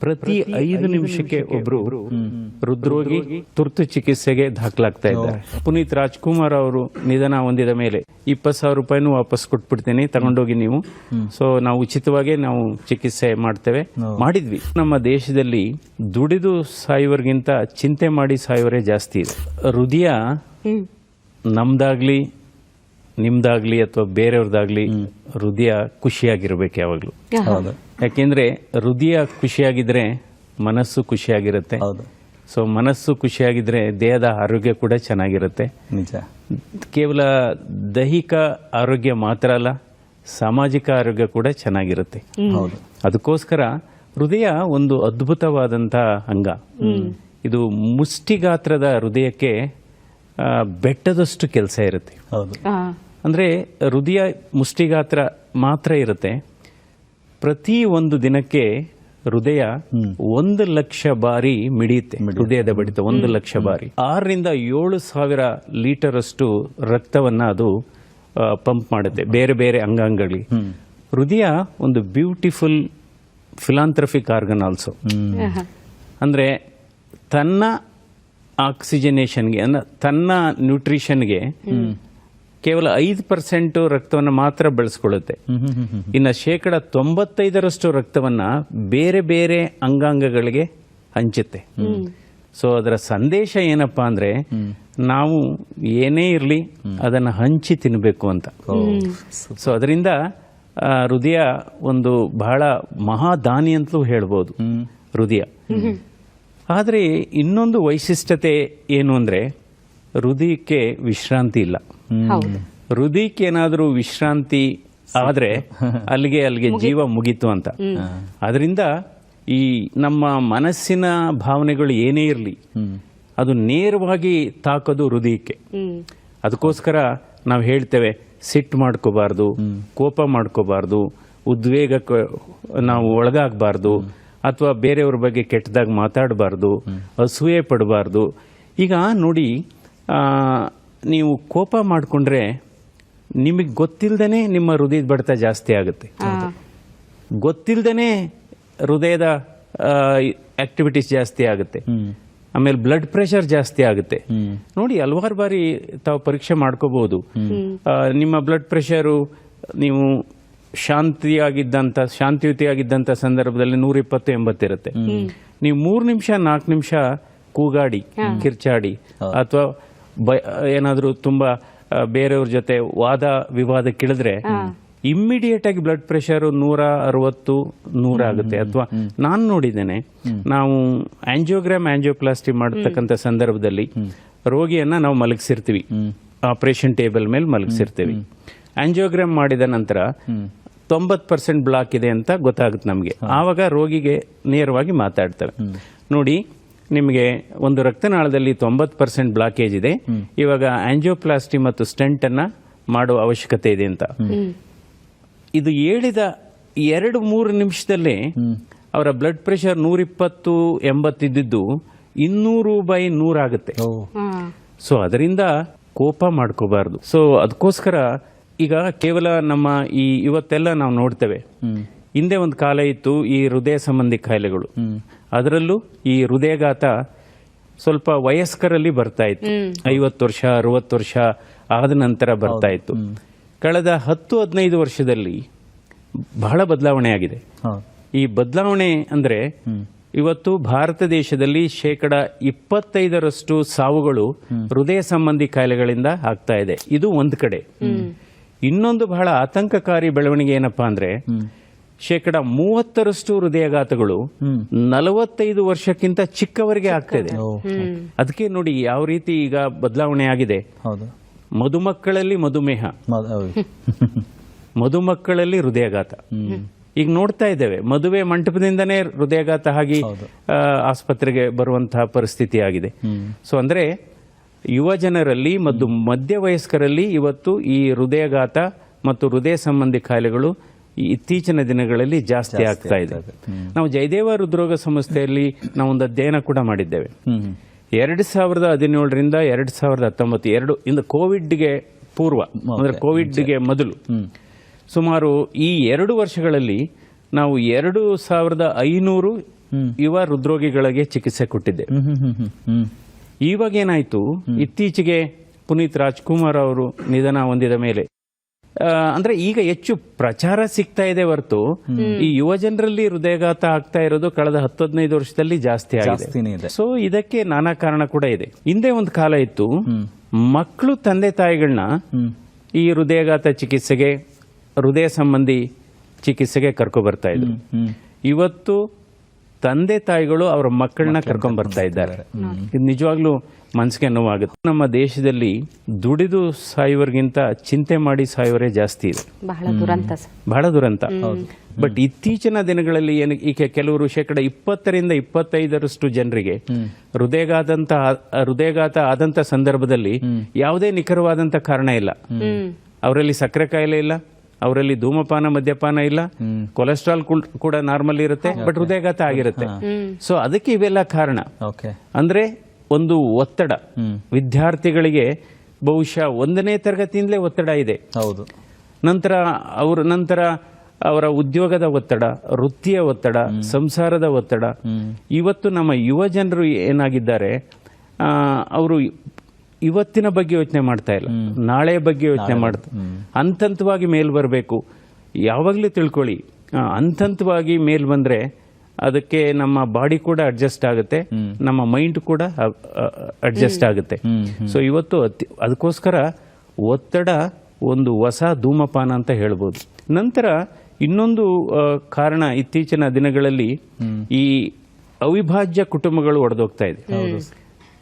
ಪ್ರತಿ ಐದು ನಿಮಿಷಕ್ಕೆ ಒಬ್ರು ಹೃದ್ರೋಗಿ ತುರ್ತು ಚಿಕಿತ್ಸೆಗೆ ದಾಖಲಾಗ್ತಾ ಇದ್ದಾರೆ ಪುನೀತ್ ರಾಜ್ಕುಮಾರ್ ಅವರು ನಿಧನ ಹೊಂದಿದ ಮೇಲೆ ಇಪ್ಪತ್ತು ಸಾವಿರ ರೂಪಾಯಿನೂ ವಾಪಸ್ ಕೊಟ್ಬಿಡ್ತೀನಿ ತಗೊಂಡೋಗಿ ನೀವು. ಸೊ ನಾವು ಉಚಿತವಾಗಿ ನಾವು ಚಿಕಿತ್ಸೆ ಮಾಡ್ತೇವೆ. ಮಾಡಿದ್ವಿ. ನಮ್ಮ ದೇಶದಲ್ಲಿ ದುಡಿದು ಸಾಯುವರಿಗಿಂತ ಚಿಂತೆ ಮಾಡಿ ಸಾಯುವರೇ ಜಾಸ್ತಿ ಇದೆ. ಹೃದಯ ನಮ್ದಾಗ್ಲಿ ನಿಮ್ದಾಗ್ಲಿ ಅಥವಾ ಬೇರೆಯವ್ರದ್ದಾಗ್ಲಿ ಹೃದಯ ಖುಷಿಯಾಗಿರ್ಬೇಕು ಯಾವಾಗ್ಲೂ. ಹೌದು. ಯಾಕೆಂದ್ರೆ ಹೃದಯ ಖುಷಿಯಾಗಿದ್ರೆ ಮನಸ್ಸು ಖುಷಿಯಾಗಿರುತ್ತೆ. ಹೌದು. ಸೊ ಮನಸ್ಸು ಖುಷಿಯಾಗಿದ್ರೆ ದೇಹದ ಆರೋಗ್ಯ ಕೂಡ ಚೆನ್ನಾಗಿರುತ್ತೆ. ನಿಜ. ಕೇವಲ ದೈಹಿಕ ಆರೋಗ್ಯ ಮಾತ್ರ ಅಲ್ಲ ಸಾಮಾಜಿಕ ಆರೋಗ್ಯ ಕೂಡ ಚೆನ್ನಾಗಿರುತ್ತೆ. ಹೌದು. ಅದಕ್ಕೋಸ್ಕರ ಹೃದಯ ಒಂದು ಅದ್ಭುತವಾದಂಥ ಅಂಗ. ಇದು ಮುಷ್ಟಿಗಾತ್ರದ ಹೃದಯಕ್ಕೆ ಬೆಟ್ಟದಷ್ಟು ಕೆಲಸ ಇರುತ್ತೆ. ಹೌದು. ಅಂದ್ರೆ ಹೃದಯ ಮುಷ್ಟಿಗಾತ್ರ ಮಾತ್ರ ಇರುತ್ತೆ. ಪ್ರತಿ ಒಂದು ದಿನಕ್ಕೆ ಹೃದಯ ಒಂದು ಲಕ್ಷ ಬಾರಿ ಮಿಡಿಯುತ್ತೆ. ಹೃದಯದ ಬಡಿತ ಒಂದು ಲಕ್ಷ ಬಾರಿ. ಆರರಿಂದ ಏಳು ಸಾವಿರ ಲೀಟರ್ ಅಷ್ಟು ರಕ್ತವನ್ನ ಅದು ಪಂಪ್ ಮಾಡುತ್ತೆ. ಬೇರೆ ಬೇರೆ ಅಂಗಾಂಗಗಳಿಗೆ ಹೃದಯ ಒಂದು ಬ್ಯೂಟಿಫುಲ್ ಫಿಲಾಂಥ್ರಫಿಕ್ ಆರ್ಗನ್ ಆಲ್ಸೋ. ಅಂದ್ರೆ ತನ್ನ ಆಕ್ಸಿಜನೇಷನ್ಗೆ ಅಂದ್ರೆ ತನ್ನ ನ್ಯೂಟ್ರಿಷನ್ಗೆ ಕೇವಲ ಐದು ಪರ್ಸೆಂಟ್ ರಕ್ತವನ್ನು ಮಾತ್ರ ಬಳಸ್ಕೊಳ್ಳುತ್ತೆ. ಇನ್ನು ಶೇಕಡ ತೊಂಬತ್ತೈದರಷ್ಟು ರಕ್ತವನ್ನ ಬೇರೆ ಬೇರೆ ಅಂಗಾಂಗಗಳಿಗೆ ಹಂಚುತ್ತೆ. ಸೊ ಅದರ ಸಂದೇಶ ಏನಪ್ಪಾ ಅಂದ್ರೆ, ನಾವು ಏನೇ ಇರಲಿ ಅದನ್ನ ಹಂಚಿ ತಿನ್ನಬೇಕು ಅಂತ. ಸೊ ಅದರಿಂದ ಹೃದಯ ಒಂದು ಬಹಳ ಮಹಾದಾನಿ ಅಂತಲೂ ಹೇಳ್ಬೋದು. ಹೃದಯ. ಆದರೆ ಇನ್ನೊಂದು ವೈಶಿಷ್ಟ್ಯತೆ ಏನು ಅಂದರೆ, ಹೃದಯಕ್ಕೆ ವಿಶ್ರಾಂತಿ ಇಲ್ಲ. ಹೃದಯಕ್ಕೆ ಏನಾದರೂ ವಿಶ್ರಾಂತಿ ಆದರೆ ಅಲ್ಲಿಗೆ ಅಲ್ಲಿಗೆ ಜೀವ ಮುಗೀತು ಅಂತ. ಅದರಿಂದ ಈ ನಮ್ಮ ಮನಸ್ಸಿನ ಭಾವನೆಗಳು ಏನೇ ಇರಲಿ ಅದು ನೇರವಾಗಿ ತಾಕೋದು ಹೃದಯಕ್ಕೆ. ಅದಕ್ಕೋಸ್ಕರ ನಾವು ಹೇಳ್ತೇವೆ ಸಿಟ್ಟು ಮಾಡ್ಕೋಬಾರ್ದು ಕೋಪ ಮಾಡ್ಕೋಬಾರ್ದು ಉದ್ವೇಗಕ್ಕೆ ನಾವು ಒಳಗಾಗಬಾರ್ದು ಅಥವಾ ಬೇರೆಯವ್ರ ಬಗ್ಗೆ ಕೆಟ್ಟದಾಗ ಮಾತಾಡಬಾರ್ದು ಅಸೂಯೆ ಪಡಬಾರ್ದು. ಈಗ ನೋಡಿ ಆ, ನೀವು ಕೋಪ ಮಾಡಿಕೊಂಡ್ರೆ ನಿಮಗೆ ಗೊತ್ತಿಲ್ಲದೇ ನಿಮ್ಮ ಹೃದಯದ ಬಡಿತ ಜಾಸ್ತಿ ಆಗುತ್ತೆ. ಗೊತ್ತಿಲ್ಲದೇ ಹೃದಯದ ಆಕ್ಟಿವಿಟೀಸ್ ಜಾಸ್ತಿ ಆಗುತ್ತೆ. ಆಮೇಲೆ ಬ್ಲಡ್ ಪ್ರೆಷರ್ ಜಾಸ್ತಿ ಆಗುತ್ತೆ. ನೋಡಿ ಹಲವಾರು ಬಾರಿ ತಾವು ಪರೀಕ್ಷೆ ಮಾಡ್ಕೋಬಹುದು. ನಿಮ್ಮ ಬ್ಲಡ್ ಪ್ರೆಷರು ನೀವು ಶಾಂತಿಯಾಗಿದ್ದಂಥ ಶಾಂತಿಯುತಿಯಾಗಿದ್ದಂಥ ಸಂದರ್ಭದಲ್ಲಿ ನೂರ ಇಪ್ಪತ್ತು ಎಂಬತ್ತಿರುತ್ತೆ ನೀವು ಮೂರು ನಿಮಿಷ ನಾಲ್ಕು ನಿಮಿಷ ಕೂಗಾಡಿ ಕಿರ್ಚಾಡಿ ಅಥವಾ ಏನಾದರೂ ತುಂಬಾ ಬೇರೆಯವ್ರ ಜೊತೆ ವಾದ ವಿವಾದ ಕೇಳಿದ್ರೆ ಇಮ್ಮಿಡಿಯೇಟ್ ಆಗಿ ಬ್ಲಡ್ ಪ್ರೆಷರ್ ನೂರ ಅರವತ್ತು ನೂರ ಆಗುತ್ತೆ ಅಥವಾ ನಾನು ನೋಡಿದ್ದೇನೆ ನಾವು ಆಂಜಿಯೋಗ್ರಾಮ್ ಆಂಜಿಯೋಪ್ಲಾಸ್ಟಿ ಮಾಡತಕ್ಕಂಥ ಸಂದರ್ಭದಲ್ಲಿ ರೋಗಿಯನ್ನ ನಾವು ಮಲಗಿಸಿರ್ತೀವಿ. ಆಪರೇಷನ್ ಟೇಬಲ್ ಮೇಲೆ ಮಲಗಿಸಿರ್ತೀವಿ. ಆಂಜಿಯೋಗ್ರಾಮ್ ಮಾಡಿದ ನಂತರ ತೊಂಬತ್ ಪರ್ಸೆಂಟ್ ಬ್ಲಾಕ್ ಇದೆ ಅಂತ ಗೊತ್ತಾಗುತ್ತೆ ನಮಗೆ. ಆವಾಗ ರೋಗಿಗೆ ನೇರವಾಗಿ ಮಾತಾಡ್ತೇವೆ. ನೋಡಿ ನಿಮಗೆ ಒಂದು ರಕ್ತನಾಳದಲ್ಲಿ ತೊಂಬತ್ತು ಪರ್ಸೆಂಟ್ ಬ್ಲಾಕೇಜ್ ಇದೆ. ಇವಾಗ ಆಂಜಿಯೋಪ್ಲಾಸ್ಟಿ ಮತ್ತು ಸ್ಟೆಂಟ್ ಅನ್ನ ಮಾಡುವ ಅವಶ್ಯಕತೆ ಇದೆ ಅಂತ. ಇದು ಹೇಳಿದ ಎರಡು ಮೂರು ನಿಮಿಷದಲ್ಲಿ ಅವರ ಬ್ಲಡ್ ಪ್ರೆಷರ್ ನೂರಿಪ್ಪತ್ತು ಎಂಬತ್ತಿದ್ದು ಇನ್ನೂರು ಬೈ ನೂರಾಗುತ್ತೆ ಸೊ ಅದರಿಂದ ಕೋಪ ಮಾಡ್ಕೋಬಾರ್ದು. ಸೊ ಅದಕ್ಕೋಸ್ಕರ ಈಗ ಕೇವಲ ನಮ್ಮ ಈ ಇವತ್ತೆಲ್ಲ ನಾವು ನೋಡ್ತೇವೆ. ಹಿಂದೆ ಒಂದು ಕಾಲ ಇತ್ತು ಈ ಹೃದಯ ಸಂಬಂಧಿ ಕಾಯಿಲೆಗಳು ಅದರಲ್ಲೂ ಈ ಹೃದಯಘಾತ ಸ್ವಲ್ಪ ವಯಸ್ಕರಲ್ಲಿ ಬರ್ತಾ ಇತ್ತು. ಐವತ್ತು ವರ್ಷ ಅರವತ್ತು ವರ್ಷ ಆದ ನಂತರ ಬರ್ತಾ ಇತ್ತು. ಕಳೆದ ಹತ್ತು ಹದಿನೈದು ವರ್ಷದಲ್ಲಿ ಬಹಳ ಬದಲಾವಣೆ ಆಗಿದೆ. ಈ ಬದಲಾವಣೆ ಅಂದ್ರೆ ಇವತ್ತು ಭಾರತ ದೇಶದಲ್ಲಿ ಶೇಕಡ ಇಪ್ಪತ್ತೈದರಷ್ಟು ಸಾವುಗಳು ಹೃದಯ ಸಂಬಂಧಿ ಕಾಯಿಲೆಗಳಿಂದ ಆಗ್ತಾ ಇದೆ. ಇದು ಒಂದು ಕಡೆ. ಇನ್ನೊಂದು ಬಹಳ ಆತಂಕಕಾರಿ ಬೆಳವಣಿಗೆ ಏನಪ್ಪಾ ಅಂದ್ರೆ ಶೇಕಡ ಮೂವತ್ತರಷ್ಟು ಹೃದಯಾಘಾತಗಳು ನಲವತ್ತೈದು ವರ್ಷಕ್ಕಿಂತ ಚಿಕ್ಕವರಿಗೆ ಆಗ್ತಾ ಇದೆ ಅದಕ್ಕೆ ನೋಡಿ ಯಾವ ರೀತಿ ಈಗ ಬದಲಾವಣೆ ಆಗಿದೆ? ಹೌದು. ಮಧುಮಕ್ಕಳಲ್ಲಿ ಮಧುಮೇಹ. ಮಧುಮಕ್ಕಳಲ್ಲಿ ಹೃದಯಘಾತ. ಈಗ ನೋಡ್ತಾ ಇದ್ದೇವೆ ಮದುವೆ ಮಂಟಪದಿಂದನೇ ಹೃದಯಘಾತ ಆಗಿ ಆಸ್ಪತ್ರೆಗೆ ಬರುವಂತಹ ಪರಿಸ್ಥಿತಿ ಆಗಿದೆ. ಸೊ ಅಂದ್ರೆ ಯುವ ಜನರಲ್ಲಿ ಮತ್ತು ಮಧ್ಯ ವಯಸ್ಕರಲ್ಲಿ ಇವತ್ತು ಈ ಹೃದಯಾಘಾತ ಮತ್ತು ಹೃದಯ ಸಂಬಂಧಿ ಕಾಯಿಲೆಗಳು ಇತ್ತೀಚಿನ ದಿನಗಳಲ್ಲಿ ಜಾಸ್ತಿ ಆಗ್ತಾ ಇದೆ. ನಾವು ಜಯದೇವ ಹೃದ್ರೋಗ ಸಂಸ್ಥೆಯಲ್ಲಿ ನಾವು ಒಂದು ಅಧ್ಯಯನ ಕೂಡ ಮಾಡಿದ್ದೇವೆ. ಎರಡು ಸಾವಿರದ ಹದಿನೇಳರಿಂದ ಎರಡ್ ಸಾವಿರದ ಹತ್ತೊಂಬತ್ತು ಎರಡು ಇಂದ ಕೋವಿಡ್ಗೆ ಪೂರ್ವ ಅಂದ್ರೆ ಕೋವಿಡ್ಗೆ ಮೊದಲು. ಸುಮಾರು ಈ ಎರಡು ವರ್ಷಗಳಲ್ಲಿ ನಾವು ಎರಡು ಸಾವಿರದ ಐನೂರು ಯುವ ಹೃದ್ರೋಗಿಗಳಿಗೆ ಚಿಕಿತ್ಸೆ ಕೊಟ್ಟಿದ್ದೆ. ಇವಾಗ ಏನಾಯ್ತು? ಇತ್ತೀಚೆಗೆ ಪುನೀತ್ ರಾಜ್ಕುಮಾರ್ ಅವರು ನಿಧನ ಹೊಂದಿದ ಮೇಲೆ. ಅಂದ್ರೆ ಈಗ ಹೆಚ್ಚು ಪ್ರಚಾರ ಸಿಗ್ತಾ ಇದೆ ಹೊರತು ಈ ಯುವ ಜನರಲ್ಲಿ ಹೃದಯಘಾತ ಆಗ್ತಾ ಇರೋದು ಕಳೆದ ಹತ್ತು ಹದಿನೈದು ವರ್ಷದಲ್ಲಿ ಜಾಸ್ತಿ ಆಗಿದೆ. ಸೊ ಇದಕ್ಕೆ ನಾನಾ ಕಾರಣ ಕೂಡ ಇದೆ. ಹಿಂದೆ ಒಂದು ಕಾಲ ಇತ್ತು. ಮಕ್ಕಳು ತಂದೆ ತಾಯಿಗಳನ್ನ ಈ ಹೃದಯಘಾತ ಚಿಕಿತ್ಸೆಗೆ ಹೃದಯ ಸಂಬಂಧಿ ಚಿಕಿತ್ಸೆಗೆ ಕರ್ಕೊ ಬರ್ತಾ ಇದ್ರು. ಇವತ್ತು ತಂದೆ ತಾಯಿಗಳು ಅವರ ಮಕ್ಕಳನ್ನ ಕರ್ಕೊಂಡ್ ಬರ್ತಾ ಇದ್ದಾರೆ. ಇದು ನಿಜವಾಗ್ಲೂ ಮನಸ್ಸಿಗೆ ನೋವಾಗುತ್ತೆ. ನಮ್ಮ ದೇಶದಲ್ಲಿ ದುಡಿದು ಸಾಯುವರಿಗಿಂತ ಚಿಂತೆ ಮಾಡಿ ಸಾಯುವರೇ ಜಾಸ್ತಿ ಇದೆ. ಬಹಳ ದುರಂತ ಸರ್. ಬಹಳ ದುರಂತ. ಬಟ್ ಇತ್ತೀಚಿನ ದಿನಗಳಲ್ಲಿ ಏನು ಈಗ ಕೆಲವರು ಶೇಕಡ ಇಪ್ಪತ್ತರಿಂದ ಇಪ್ಪತ್ತೈದರಷ್ಟು ಜನರಿಗೆ ಹೃದಯಗಾದಂತ ಹೃದಯಘಾತ ಆದಂತ ಸಂದರ್ಭದಲ್ಲಿ ಯಾವುದೇ ನಿಖರವಾದಂತ ಕಾರಣ ಇಲ್ಲ. ಅವರಲ್ಲಿ ಸಕ್ಕರೆ ಕಾಯಿಲೆ ಇಲ್ಲ. ಅವರಲ್ಲಿ ಧೂಮಪಾನ ಮದ್ಯಪಾನ ಇಲ್ಲ. ಕೊಲೆಸ್ಟ್ರಾಲ್ ಕುಲ್- ಕೂಡ ನಾರ್ಮಲ್ ಇರುತ್ತೆ ಬಟ್ ಹೃದಯಘಾತ ಆಗಿರುತ್ತೆ. ಸೊ ಅದಕ್ಕೆ ಇವೆಲ್ಲ ಕಾರಣ. ಅಂದ್ರೆ ಒಂದು ಒತ್ತಡ. ವಿದ್ಯಾರ್ಥಿಗಳಿಗೆ ಬಹುಶಃ ಒಂದನೇ ತರಗತಿಯಿಂದಲೇ ಒತ್ತಡ ಇದೆ. ಹೌದು. ನಂತರ ಅವ್ರ ನಂತರ ಅವರ ಉದ್ಯೋಗದ ಒತ್ತಡ ವೃತ್ತಿಯ ಒತ್ತಡ ಸಂಸಾರದ ಒತ್ತಡ. ಇವತ್ತು ನಮ್ಮ ಯುವ ಜನರು ಏನಾಗಿದ್ದಾರೆ ಆ, ಅವರು ಇವತ್ತಿನ ಬಗ್ಗೆ ಯೋಚನೆ ಮಾಡ್ತಾ ಇಲ್ಲ. ನಾಳೆ ಬಗ್ಗೆ ಯೋಚನೆ ಮಾಡ್ತಾ ಹಂತಂತವಾಗಿ ಮೇಲ್ ಬರಬೇಕು. ಯಾವಾಗಲೂ ತಿಳ್ಕೊಳ್ಳಿ. ಅಂತಂತವಾಗಿ ಮೇಲ್ ಬಂದ್ರೆ ಅದಕ್ಕೆ ನಮ್ಮ ಬಾಡಿ ಕೂಡ ಅಡ್ಜಸ್ಟ್ ಆಗುತ್ತೆ. ನಮ್ಮ ಮೈಂಡ್ ಕೂಡ ಅಡ್ಜಸ್ಟ್ ಆಗುತ್ತೆ. ಸೊ ಇವತ್ತು ಅದಕ್ಕೋಸ್ಕರ ಒತ್ತಡ ಒಂದು ಹೊಸ ಧೂಮಪಾನ ಅಂತ ಹೇಳ್ಬೋದು. ನಂತರ ಇನ್ನೊಂದು ಕಾರಣ ಇತ್ತೀಚಿನ ದಿನಗಳಲ್ಲಿ ಈ ಅವಿಭಾಜ್ಯ ಕುಟುಂಬಗಳು ಒಡೆದೋಗ್ತಾ ಇದೆ.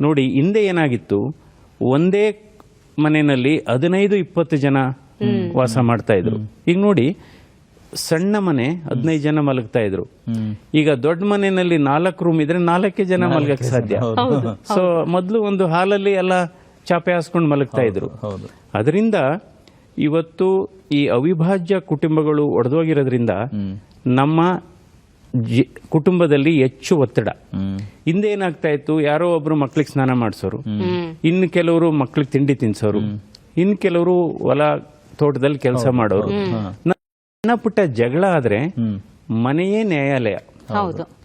ನೋಡಿ ಹಿಂದೆ ಏನಾಗಿತ್ತು? ಒಂದೇ ಮನೆಯಲ್ಲಿ ಹದಿನೈದು ಇಪ್ಪತ್ತು ಜನ ವಾಸ ಮಾಡ್ತಾ ಇದ್ರು. ಈಗ ನೋಡಿ ಸಣ್ಣ ಮನೆ ಹದಿನೈದು ಜನ ಮಲಗ್ತಾ ಇದ್ರು. ಈಗ ದೊಡ್ಡ ಮನೆಯಲ್ಲಿ ನಾಲ್ಕು ರೂಮ್ ಇದ್ರೆ ನಾಲ್ಕೇ ಜನ ಮಲಗಕ್ಕೆ ಸಾಧ್ಯ. ಸೊ ಮೊದಲು ಒಂದು ಹಾಲಲ್ಲಿ ಎಲ್ಲ ಚಾಪೆ ಹಾಸ್ಕೊಂಡು ಮಲಗ್ತಾ ಇದ್ರು. ಅದರಿಂದ ಇವತ್ತು ಈ ಅವಿಭಾಜ್ಯ ಕುಟುಂಬಗಳು ಒಡೆದೋಗಿರೋದ್ರಿಂದ ನಮ್ಮ ಜಿ- ಕುಟುಂಬದಲ್ಲಿ ಹೆಚ್ಚು ಒತ್ತಡ. ಹಿಂದೆ ಏನಾಗ್ತಾ ಇತ್ತು ಯಾರೋ ಒಬ್ರು ಮಕ್ಳಿಗೆ ಸ್ನಾನ ಮಾಡಿಸೋರು. ಇನ್ನು ಕೆಲವರು ಮಕ್ಳಿಗೆ ತಿಂಡಿ ತಿನ್ಸೋರು. ಇನ್ನು ಕೆಲವರು ಹೊಲ ತೋಟದಲ್ಲಿ ಕೆಲಸ ಮಾಡೋರು. ಸಣ್ಣ ಪುಟ್ಟ ಜಗಳ ಆದ್ರೆ ಮನೆಯೇ ನ್ಯಾಯಾಲಯ. ಹೌದು.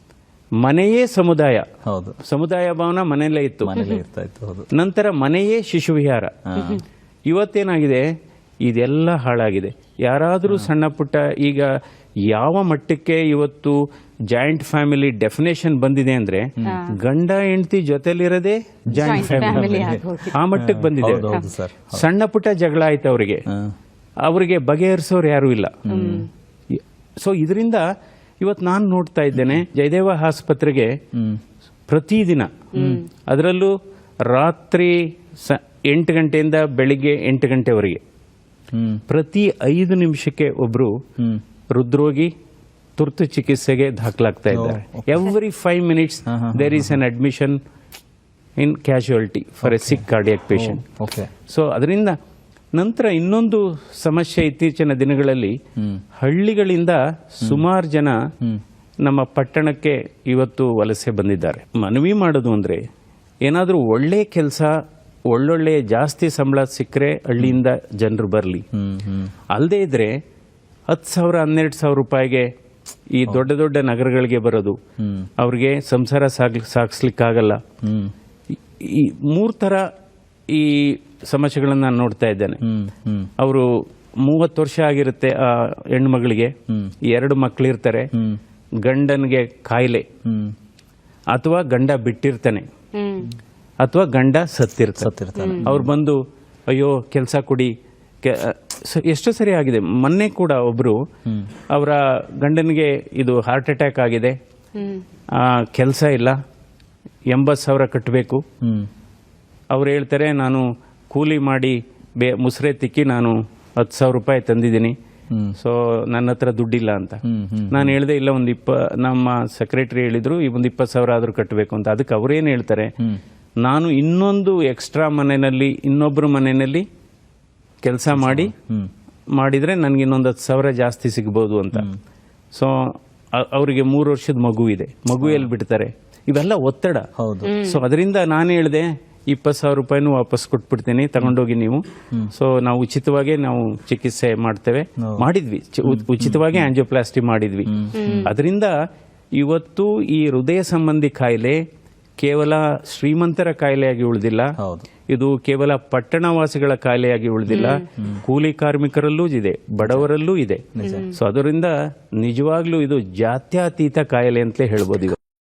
ಮನೆಯೇ ಸಮುದಾಯ. ಹೌದು. ಸಮುದಾಯ ಭವನ ಮನೆಯಲ್ಲೇ ಇತ್ತು. ಮನೇಲಿ ಇರ್ತಾ ಇತ್ತು ಹೌದು. ನಂತರ ಮನೆಯೇ ಶಿಶು ವಿಹಾರ. ಇವತ್ತೇನಾಗಿದೆ? ಇದೆಲ್ಲ ಹಾಳಾಗಿದೆ. ಯಾರಾದರೂ ಸಣ್ಣ ಪುಟ್ಟ ಈಗ ಯಾವ ಮಟ್ಟಕ್ಕೆ ಇವತ್ತು ಜಾಯಿಂಟ್ ಫ್ಯಾಮಿಲಿ ಡೆಫಿನೇಷನ್ ಬಂದಿದೆ ಅಂದ್ರೆ ಗಂಡ ಹೆಂಡತಿ ಜೊತೆಲಿರೋದೇ ಜಾಯಿಂಟ್ ಫ್ಯಾಮಿಲಿ ಆ ಮಟ್ಟಕ್ಕೆ ಬಂದಿದೆ. ಸಣ್ಣ ಪುಟ್ಟ ಜಗಳ ಆಯ್ತು ಅವರಿಗೆ. ಅವರಿಗೆ ಬಗೆಹರಿಸೋರು ಯಾರು ಇಲ್ಲ. ಸೊ ಇದರಿಂದ ಇವತ್ತು ನಾನು ನೋಡ್ತಾ ಇದ್ದೇನೆ ಜಯದೇವ ಆಸ್ಪತ್ರೆಗೆ ಪ್ರತಿದಿನ ಅದರಲ್ಲೂ ರಾತ್ರಿ ಸ ಎಂಟು ಗಂಟೆಯಿಂದ ಬೆಳಿಗ್ಗೆ ಎಂಟು ಗಂಟೆವರೆಗೆ ಪ್ರತಿ ಐದು ನಿಮಿಷಕ್ಕೆ ಒಬ್ರು ಹ್ಮ್. ಹೃದ್ರೋಗಿ ತುರ್ತು ಚಿಕಿತ್ಸೆಗೆ ದಾಖಲಾಗ್ತಾ ಇದ್ದಾರೆ. Every five minutes there is an admission in casualty for a sick cardiac patient okay so ಅದರಿಂದ ನಂತರ ಇನ್ನೊಂದು ಸಮಸ್ಯೆ ಇತ್ತೀಚಿನ ದಿನಗಳಲ್ಲಿ ಹಳ್ಳಿಗಳಿಂದ ಸುಮಾರು ಜನ ನಮ್ಮ ಪಟ್ಟಣಕ್ಕೆ ಇವತ್ತು ವಲಸೆ ಬಂದಿದ್ದಾರೆ. ಮನವಿ ಮಾಡೋದು ಅಂದ್ರೆ ಏನಾದರೂ ಒಳ್ಳೆ ಕೆಲಸ ಒಳ್ಳೊಳ್ಳೆ ಜಾಸ್ತಿ ಸಂಬಳ ಸಿಕ್ಕರೆ ಹಳ್ಳಿಯಿಂದ ಜನರು ಬರಲಿ. ಅಲ್ಲದೆ ಇದ್ರೆ ಹತ್ತು ಸಾವಿರ ಹನ್ನೆರಡು ಸಾವಿರ ರೂಪಾಯಿಗೆ ಈ ದೊಡ್ಡ ದೊಡ್ಡ ನಗರಗಳಿಗೆ ಬರೋದು. ಅವ್ರಿಗೆ ಸಂಸಾರ ಸಾಗ್ ಸಾಗಿಸ್ಲಿಕ್ಕಾಗಲ್ಲ. ಹ್ಮ್. ಈ- ಮೂರು ಥರ ತರ ಈ ಸಮಸ್ಯೆಗಳನ್ನು ನಾನು ನೋಡ್ತಾ ಇದ್ದೇನೆ. ಅವರು ಮೂವತ್ತು ವರ್ಷ ಆಗಿರುತ್ತೆ ಆ ಹೆಣ್ಣು ಮಗಳಿಗೆ. ಎರಡು ಮಕ್ಕಳಿರ್ತಾರೆ ಗಂಡನಿಗೆ ಕಾಯಿಲೆ. ಹ್ಮ್. ಅಥವಾ ಗಂಡ ಬಿಟ್ಟಿರ್ತಾನೆ. ಅಥವಾ ಗಂಡ ಸತ್ತಿರ್ತಾನೆ. ಸತ್ತಿರ್ತಾರೆ ಅವ್ರು ಬಂದು ಅಯ್ಯೋ ಕೆಲಸ ಕೊಡಿ. ಎಷ್ಟೋ ಸರಿ ಆಗಿದೆ. ಮೊನ್ನೆ ಕೂಡ ಒಬ್ರು ಅವರ ಗಂಡನಿಗೆ ಇದು ಹಾರ್ಟ್ ಅಟ್ಯಾಕ್ ಆಗಿದೆ. ಕೆಲಸ ಇಲ್ಲ. ಎಂಬತ್ತು ಸಾವಿರ ಕಟ್ಟಬೇಕು ಅವ್ರು ಹೇಳ್ತಾರೆ ನಾನು ಕೂಲಿ ಮಾಡಿ ಬೇ ಮುಸ್ರೆ ತಿಕ್ಕಿ ನಾನು ಹತ್ತು ಸಾವಿರ ರೂಪಾಯಿ ತಂದಿದ್ದೀನಿ. ಸೊ ನನ್ನ ಹತ್ರ ದುಡ್ಡಿಲ್ಲ ಅಂತ. ನಾನು ಹೇಳ್ದೆ ಇಲ್ಲ ಒಂದು ಇಪ್ಪ ನಮ್ಮ ಸೆಕ್ರೆಟರಿ ಹೇಳಿದ್ರು ಈ ಒಂದು ಇಪ್ಪತ್ತು ಸಾವಿರ ಆದರೂ ಕಟ್ಟಬೇಕು ಅಂತ. ಅದಕ್ಕೆ ಅವ್ರೇನು ಹೇಳ್ತಾರೆ ನಾನು ಇನ್ನೊಂದು ಎಕ್ಸ್ಟ್ರಾ ಮನೆಯಲ್ಲಿ ಇನ್ನೊಬ್ಬರ ಮನೆಯಲ್ಲಿ ಕೆಲಸ ಮಾಡಿ ಮಾಡಿದರೆ ನನಗೆ ಇನ್ನೊಂದು ಹತ್ತು ಸಾವಿರ ಜಾಸ್ತಿ ಸಿಗ್ಬೋದು ಅಂತ. ಸೊ ಅವರಿಗೆ ಮೂರು ವರ್ಷದ ಮಗು ಇದೆ. ಮಗು ಎಲ್ಲಿ ಬಿಡ್ತಾರೆ? ಇವೆಲ್ಲ ಒತ್ತಡ. ಹೌದು. ಸೊ ಅದರಿಂದ ನಾನು ಹೇಳಿದೆ ಇಪ್ಪತ್ತು ಸಾವಿರ ರೂಪಾಯಿನೂ ವಾಪಸ್ ಕೊಟ್ಬಿಡ್ತೀನಿ ತಗೊಂಡೋಗಿ ನೀವು. ಸೊ ನಾವು ಉಚಿತವಾಗೇ ನಾವು ಚಿಕಿತ್ಸೆ ಮಾಡ್ತೇವೆ. ಮಾಡಿದ್ವಿ. ಉಚಿತವಾಗಿ ಆಂಜಿಯೋಪ್ಲಾಸ್ಟಿ ಮಾಡಿದ್ವಿ. ಅದರಿಂದ ಇವತ್ತು ಈ ಹೃದಯ ಸಂಬಂಧಿ ಕಾಯಿಲೆ ಕೇವಲ ಶ್ರೀಮಂತರ ಕಾಯಿಲೆಯಾಗಿ ಉಳಿದಿಲ್ಲ. ಇದು ಕೇವಲ ಪಟ್ಟಣವಾಸಿಗಳ ಕಾಯಿಲೆಯಾಗಿ ಉಳಿದಿಲ್ಲ. ಕೂಲಿ ಕಾರ್ಮಿಕರಲ್ಲೂ ಇದೆ ಬಡವರಲ್ಲೂ ಇದೆ. ಸೊ ಅದರಿಂದ ನಿಜವಾಗ್ಲೂ ಇದು ಜಾತ್ಯತೀತ ಕಾಯಿಲೆ ಅಂತಲೇ ಹೇಳ್ಬೋದು